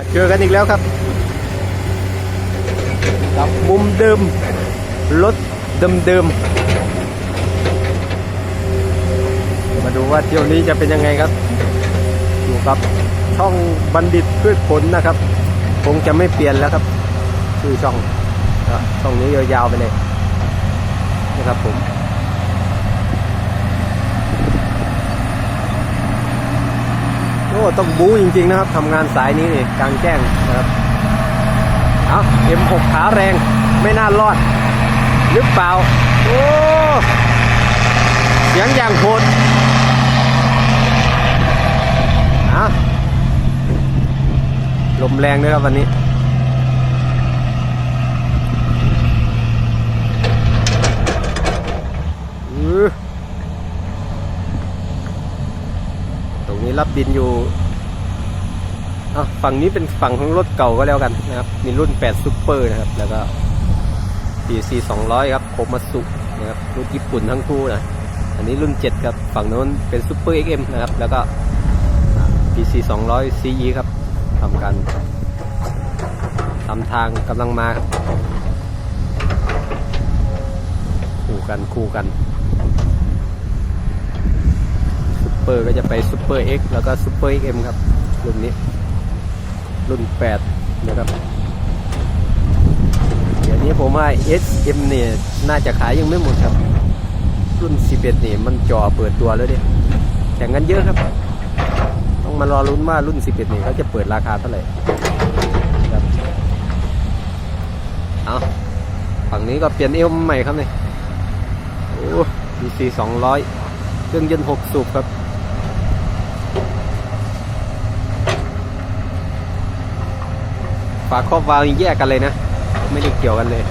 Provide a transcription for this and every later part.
มาเจอกันอีกแล้วครับ กับมุมเดิม รถเดิมเดิมๆ มาดูว่าเที่ยวนี้จะเป็นยังไงครับ อยู่กับช่องบัณฑิตพืชผลนะครับ คงจะไม่เปลี่ยนแล้วครับ ชื่อช่อง ช่องนี้ยาวๆไปเลยนะครับผม โอ้ต้องบู๊จริงๆนะครับทำงานสายนี้นี่กลางแจ้งนะครับเอา M6 ขาแรงไม่น่ารอด หรือเปล่า โอ้เสียงอย่างโหดเอะลมแรงด้วยครับวันนี้ อื้อต รับดินอยู่อะฝั่งนี้เป็นฝั่งของรถเก่าก็แล้วกันนะครับ มีรุ่น8 Super นะครับ แล้วก็ PC 200 ครับโคมาสุนะครับ รุ่นญี่ปุ่นทั้งคู่นะ อันนี้รุ่น 7 ครับ ฝั่งโน้นเป็น Super XM นะครับ แล้วก็ PC 200 CE ครับทำการทำทางกำลังมาครับคู่กันคู่กัน ซุป เปอร์ก็จะไปซุปเปอร์ X แล้วก็ซุปเปอร์ XM ครับ รุ่นนี้ รุ่น8นะครับเดี๋ยวนี้ผมว่า SM เนี่ยน่าจะขายยังไม่หมดครับ รุ่น11นี่มันจอเปิดตัวแล้วดิแข่งกันเยอะครับ ต้องมารอลุ้นว่ารุ่น11นี่เขาจะเปิดราคาเท่าไหร่ครับเอาฝั่งนี้ก็เปลี่ยนเอวใหม่ครับเนี่ยโอ้ DC 200เครื่องยนต์6สูบครับาครอบวาล์วแยกกันเลยนะ ไม่ได้เกี่ยวกันเลย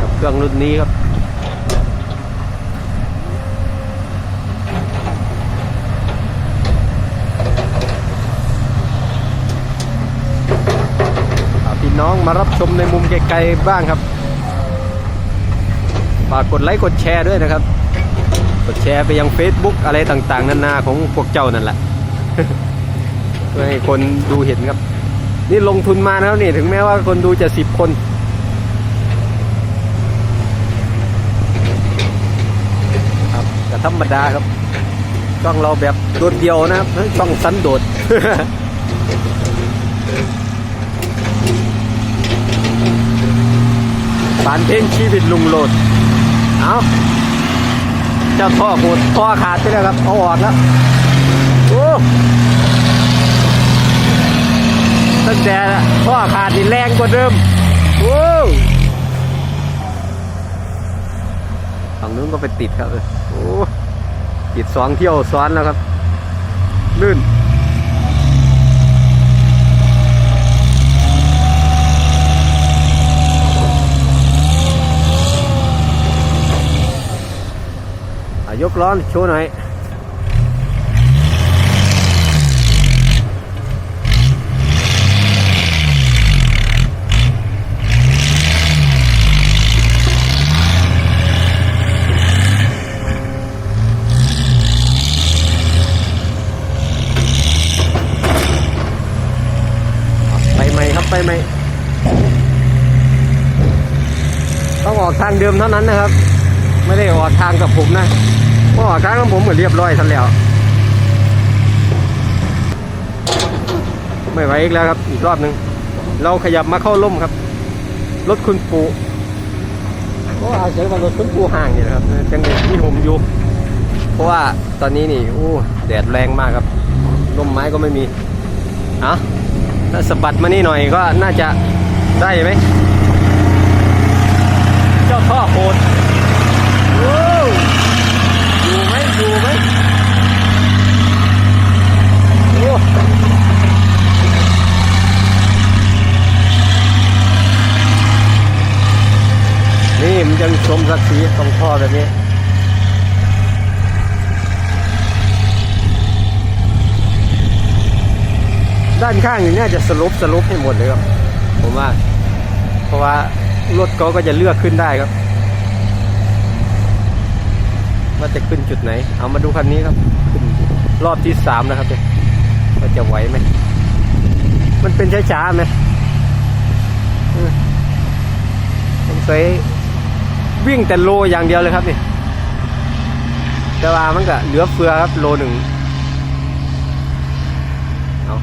กับเครื่องรุ่นนี้ครับฝาพี่น้องมารับชมในมุมไกลๆบ้างครับฝากกดไลค์กดแชร์ด้วยนะครับ กดแชร์ไปยัง Facebook อะไรต่างๆ นานาของพวกเจ้านั่นแหละเพื่อให้คนดูเห็นครับ นี่ลงทุนมาแล้วนี่ถึงแม้ว่าคนดูจะสิบคนครับแต่ธรรมดาครับช่องเราแบบโดดเดียวนะครับช่องสันโดษปานเพลงชีวิตลุงโหลด เอาเจ้าท่อโหดท่อขาดไปแล้วครับเอาออกแล้ว โอ้ ตั้งแต่ ท่อขาดนี่แรงกว่าเดิมโอ้ฝั่งนู้นก็ไปติดครับโอ้ติดสองเที่ยวซ้อนแล้วครับ ลื่นอะยกล้อนโชว์หน่อย ไปใหม่ครับไปใหม่ต้องออกทาง เดิมเท่านั้นนะครับ ไม่ได้ออกทางกับผมนะเพราะออกทางกับผมเหมือนเรียบร้อยทันแล้ว ไม่ไหวอีกแล้วครับ อีกรอบหนึ่งเราขยับมาเข้าร่มครับ รถคุณปูก็อาศัยว่ารถคุณปูห่างนี่นะครับจังเลยที่ผมอยู่เพราะว่าตอนนี้นี่โอ้แดดแรงมากครับร่มไม้ก็ไม่มีอะถ้าสะบัดมานี่หน่อยก็น่าจะได้ไหม เจ้าท่อโหดอยู่ไหมอยู่ไหมโอ้นี่มันยังชมศักดิ์ศรีตรงท่อแบบนี้ด้านข้างนี่น่าจะสลบสลบให้หมดเลยครับผมว่า เพราะว่า รถเขาก็จะเลือกขึ้นได้ครับว่าจะขึ้นจุดไหน เอามาดูคันนี้ครับขึ้นรอบที่สามนะครับเนี่ยว่าจะไหวไหมมันเป็นช้าๆไหมเออสงสัยวิ่งแต่โลอย่างเดียวเลยครับนี่แต่ว่ามันก็เหลือเฟือครับโลหนึ่งเอา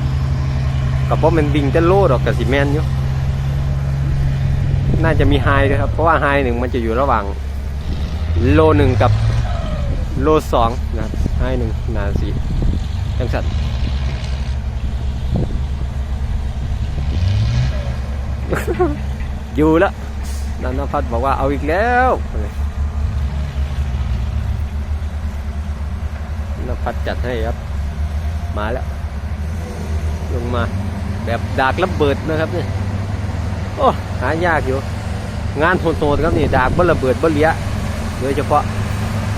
กับเพราะมันวิ่งแต่โลดอกกับซีเมนอยู่ น่าจะมีไฮด้วยครับ เพราะว่าไฮหนึ่งมันจะอยู่ระหว่างโลหนึ่งกับโลสองนะไฮหนึ่งนาสีจังสันอยู่แล้วนันทพัฒน์บอกว่าเอาอีกแล้วนันพัฒน์จัดให้ครับ มาแล้ว ลงมาแบบดากระเบิดนะครับเนี่ยโอ้หายากอยู่ งานโหดๆครับนี่ดากบ่ระเบิดบ่เลี้ยโดยเฉพาะ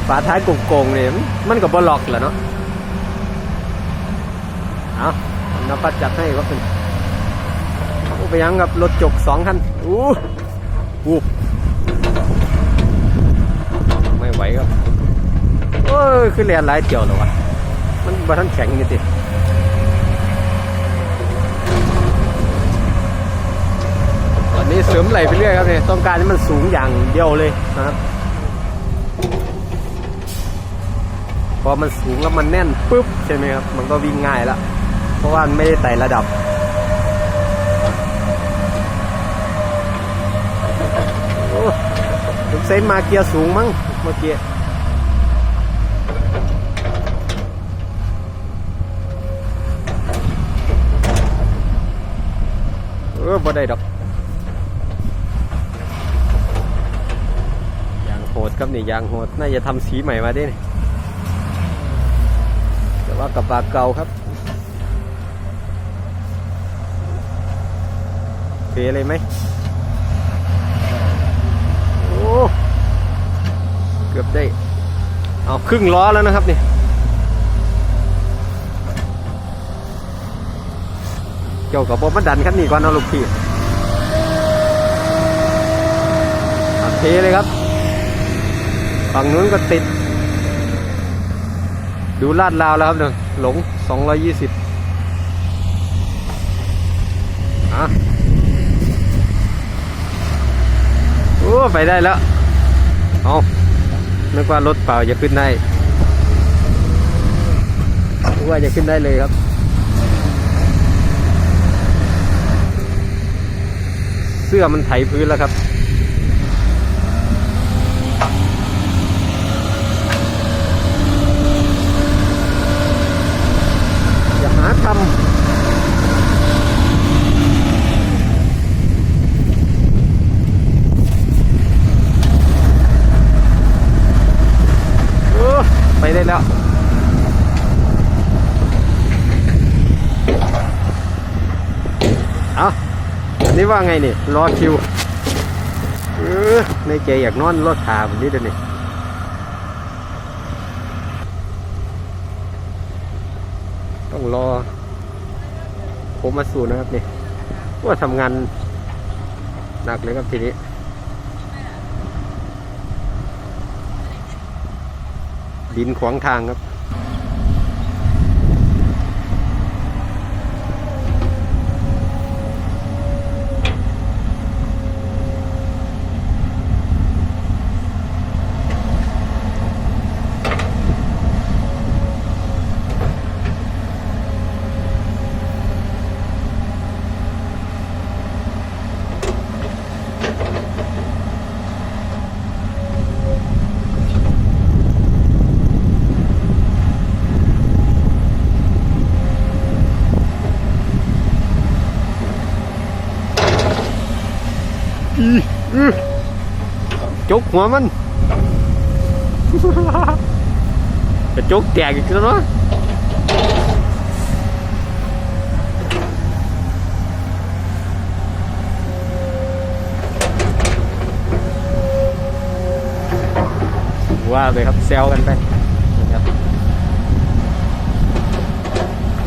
ฝาท้ายโกงๆเนี่ยมันก็บ่ล็อกแหละเนาะเอานภัสจัดให้ก็เป็นเอไปยังกับรถจกสองคันอู้หูไม่ไหวครับโอ้ยคือแลนหลายเกี่ยวเหรอวะมันบ่ทันแข็งนี่ติ ตอ นนี้เสริมไหลไปเรื่อยครับเนี่ยต้องการให้มันสูงอย่างเดียวเลยนะครับ พอมันสูงแล้วมันแน่นปุ๊บใช่ไหมครับ มันก็วิ่งง่ายแล้วเพราะว่าไม่ได้ไต่ระดับผมเซนมาเกียร์สูงมั้งเมื่อกี้เออบ่ได้ดอก ยางโห ดครับนี่ยางโหดน่าจะทำสีใหม่มาดินี่แต่ว่ากับบาเก่าครับเฟเลยไหมโอ้เกือบได้ เอาครึ่งล้อแล้วนะครับนี่เกี่ยวกับบอมาดันคันนี้ก่อนเอาลูกพี่เทเลยครับ ฝั่งนู้นก็ติด ดูลาดลาวแล้วครับเนี่ยหลง 220อะโอ้ไปได้แล้ว เอานึกว่ารถเปล่าจะขึ้นได้นึกว่าจะขึ้นได้เลยครับเสื้อมันไถพื้นแล้วครับ อย่าหาทำเออไปได้ แล้วเอาอันนี้ว่าไงนี่รอคิวเออในใจอยากนอนรถขาแบบนี้เดี๋ยวนี้ต้องรอ ผมมาสู่นะครับนี่ว่าทำงานหนักเลยครับทีนี้ ดินขวางทางครับ กหัวมัน กระจกแตกอีกแล้วเนาะว่าเลยครับแซวกันไปนะครับ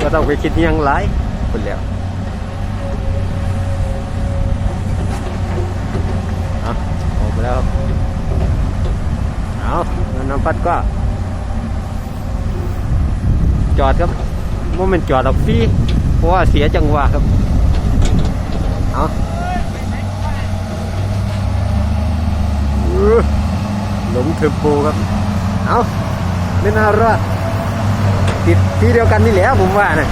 ก็ต้องไปคิดยังไรคนแล้ว ไแล้วครัเอาน้ำพัดก็ จอดครับโม้มันจอดหแบบฟรีเพราะว่าเสียจังหวะครับเอาหลงเทอร์โบครับ เอาไม่น่ารอดติดที่เดียวกันนี่แหละผมว่านะ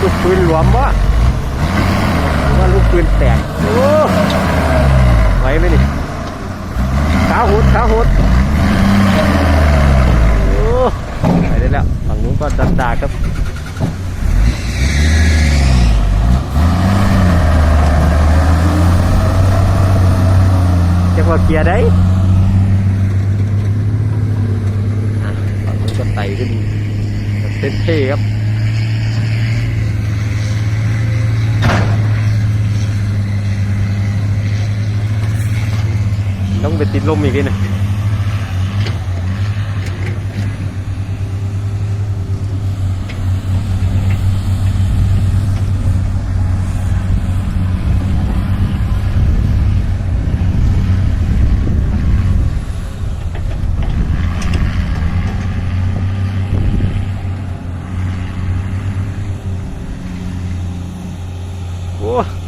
ลูกปืนหลวมวะว่าลูกปืนแตกโอ้ไหวไหมนี่ขาหดขาหดโอ้ไปได้แล้ว ฝั่งนู้นก็ดันดาครับ ว่าเกียร์ได้อะฝั่งนู้นก็ไต่ขึ้นแบบเท่ครับต้องไปติดลมอีกทีนะ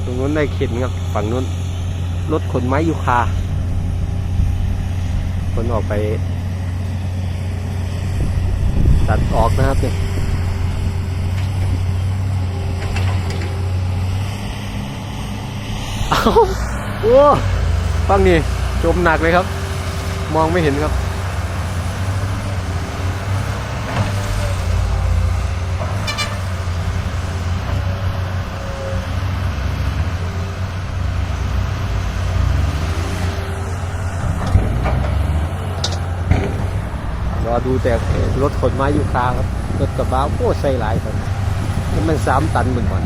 ตรงนู้นได้เข็นครับฝั่งนู้นรถขนไม้ยูคาคนออกไปตัดออกนะครับเนี่ยเอาโอ้ฟังนี่จมหนักเลยครับ มองไม่เห็นครับ อดูแต่รถขนไม้ยูคาครับรถกระบะโอ้ใส่หลายครับนี่มันสามตันเหมือนกัน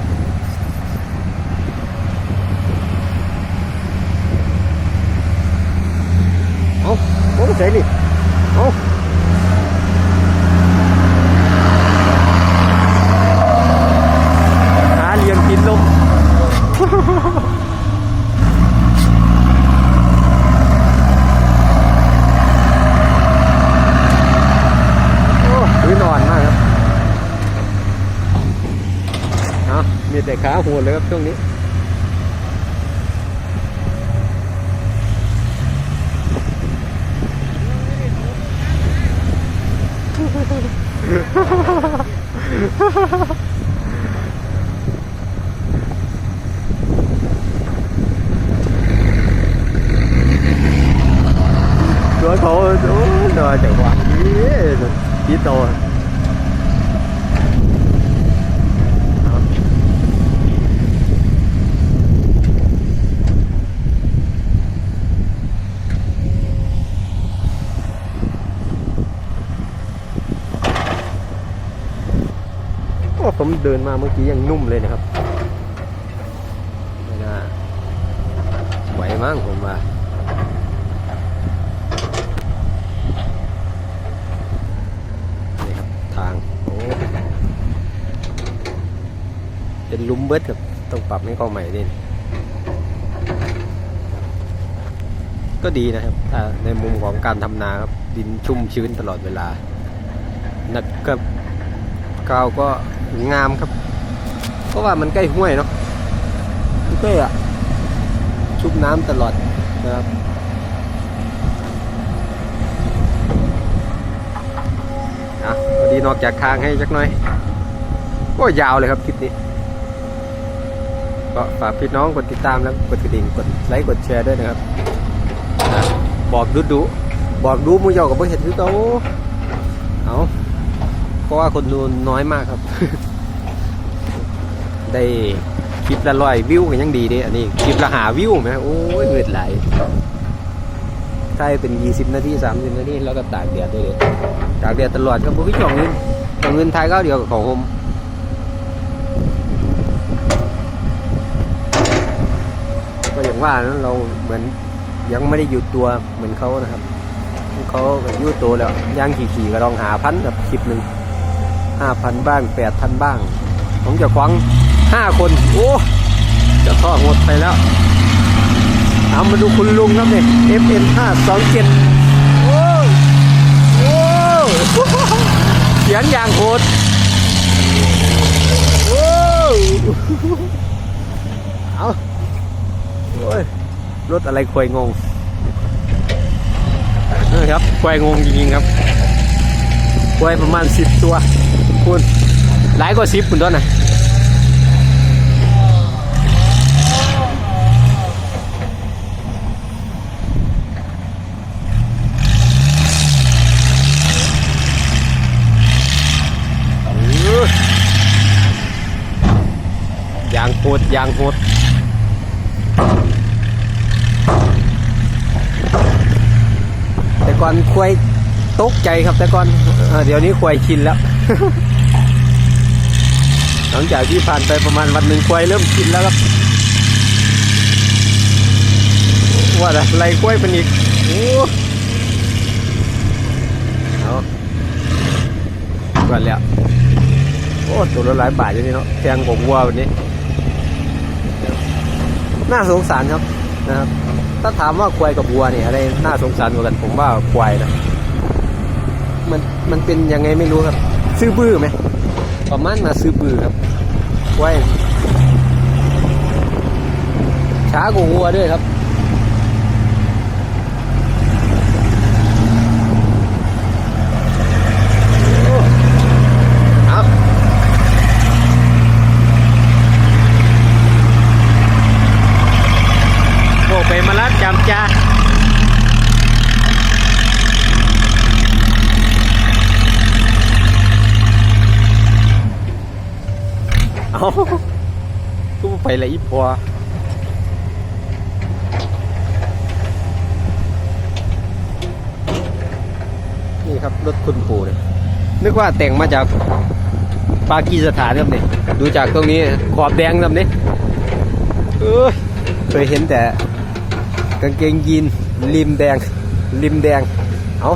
เอาโอ้ใส่นี่เอาหาเหลี่ยมกินลม โอ้พื้นอ่อนมากครับเอา มีแต่ขาหัวเลยครับช่วงนี้ เดินมาเมื่อกี้ยังนุ่มเลยนะครับไม่น่าไหวมั้งผมว่านี่ครับทางโอ้เป็นลุมเบิดครับ ต้องปรับให้เข้าใหม่ดิก็ดีนะครับถ้าในมุมของการทำนาครับ ดินชุ่มชื้นตลอดเวลานะครับ กาวก็งามครับ เพราะว่ามันใกล้ห้วยเนาะใกล้อะชุบน้ำตลอดนะครับอะพอดีนอกจากทางให้จักหน่อย ก็ยาวเลยครับคลิปนี้ ก็ฝากพี่น้องกดติดตามแล้วกดกระดิ่งกดไลค์กดแชร์ด้วยนะครับ บอกดูดูบอกดูมูยากับเพื่อนคือเขาเอา เพราะว่าคนดูน้อยมากครับ ได้คลิปละร้อยวิวก็ยังดีด้อันนี้คลิปละหาวิวไหมโอ้ยเงืดไหลถ้าให้เป็น 20 นาที 30 นาทีแล้วก็ตากแดดได้เลยตากแดดตลอดครับพี่จ่องเงินจองเงินไทยก็เดียวกับของผมก็อย่างอย่างว่านะเราเหมือนยังไม่ได้อยู่ตัวเหมือนเขานะครับ เขาอยู่ตัวแล้วย่างขี่ๆก็ลองหาพันกับคลิปหนึ่ง ห้าพันบ้างแปดพันบ้าง ผมจะควังห้าคน โอ้จะท่อหมดไปแล้ว เอามาดูคุณลุงครับเนี่ย FM 5 2 7โอ้โอ้เสียงอย่างโหดโอ้เอาโอ้ยรถอะไรควายงงนี่ครับควายงงจริงๆครับควายประมาณสิบตัว คุณหลายกว่าสิบคุณต้นนะยางโหดยางโหดแต่ก่อนควายตกใจครับแต่ก่อนเอเดี๋ยวนี้ควายชินแล้ว ลังจากที่ผ่านไปประมาณวันหนึ่งควายเริ่มชินแล้วครับ ว่าอะไรควายเป็นอีกโอ้เอาก่อนแล้วโอ้ตัวละหลายบาทอยู่นี่เนาะแพงกว่าวัววันนี้ น่าสงสารครับนะครับ ถ้าถามว่าควายกับวัวเนี่ยอะไรน่าสงสารกว่ากันผมว่าควายนะมันมันเป็นยังไงไม่รู้ครับ ซื้อบื้อไหม ประมาณมาซื้อบื้อครับควายช้ากว่าวัวด้วยครับโอ้โอ้ไปมาลัดจำจ้า เอาตู้ไปละอีพอนี่ครับรถคุณปู่เนี่ยนึกว่าแต่งมาจากปากีสถานครับเนี่ยดูจากตรงนี้ขอบแดงครับนี่ยเออเคยเห็นแต่กางเกงยีนริมแดงริมแดงเอา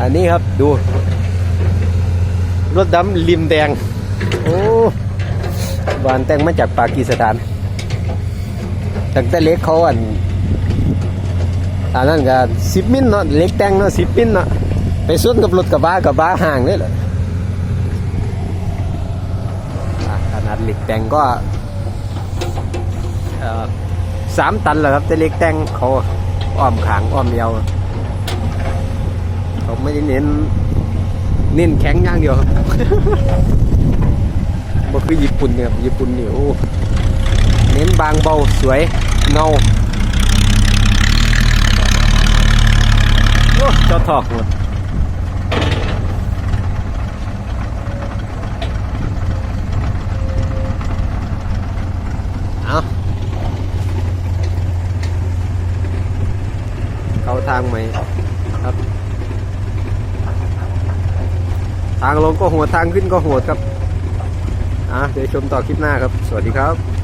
อันนี้ครับดู รถดำริมแดง โอ้ บานแต่งมาจากปากีสถานตั้งแต่เล็กเขาอันอันนั้นก็สิบมิลเนาะเล็กแต่งเนาะสิบมิลเนาะไปส่วนกับรถกระบะกระบะห่างเลยเหรอขนาดเหล็กแต่งก็สามตันแหละครับแต่เล็กแต่งเขาอ้อมขางอ้อมเอวเขาไม่ได้เน้นเน้นแข็งอย่างเดียวครับ บ่คือญี่ปุ่นเนี่ยญี่ปุ่นนี่โอ้เน้นบางเบาสวยเงาโอ้เจ้าทอกหมดเอาเข้าทางไหมครับ ทางลงก็โหดทางขึ้นก็โหดครับ อะเดี๋ยวชมต่อคลิปหน้าครับ สวัสดีครับ